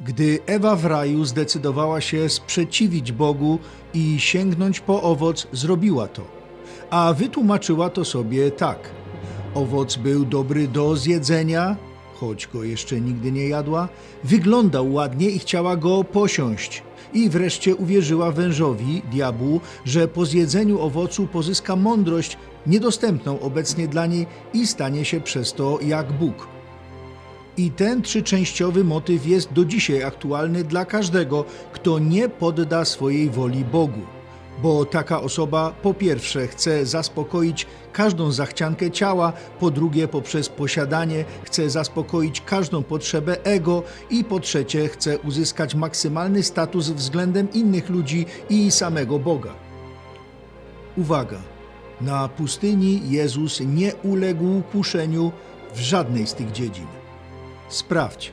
Gdy Ewa w raju zdecydowała się sprzeciwić Bogu i sięgnąć po owoc, zrobiła to. A wytłumaczyła to sobie tak. Owoc był dobry do zjedzenia, choć go jeszcze nigdy nie jadła, wyglądał ładnie i chciała go posiąść. I wreszcie uwierzyła wężowi, diabłu, że po zjedzeniu owocu pozyska mądrość niedostępną obecnie dla niej i stanie się przez to jak Bóg. I ten trzyczęściowy motyw jest do dzisiaj aktualny dla każdego, kto nie podda swojej woli Bogu. Bo taka osoba po pierwsze chce zaspokoić każdą zachciankę ciała, po drugie poprzez posiadanie chce zaspokoić każdą potrzebę ego i po trzecie chce uzyskać maksymalny status względem innych ludzi i samego Boga. Uwaga! Na pustyni Jezus nie uległ kuszeniu w żadnej z tych dziedzin. Sprawdź,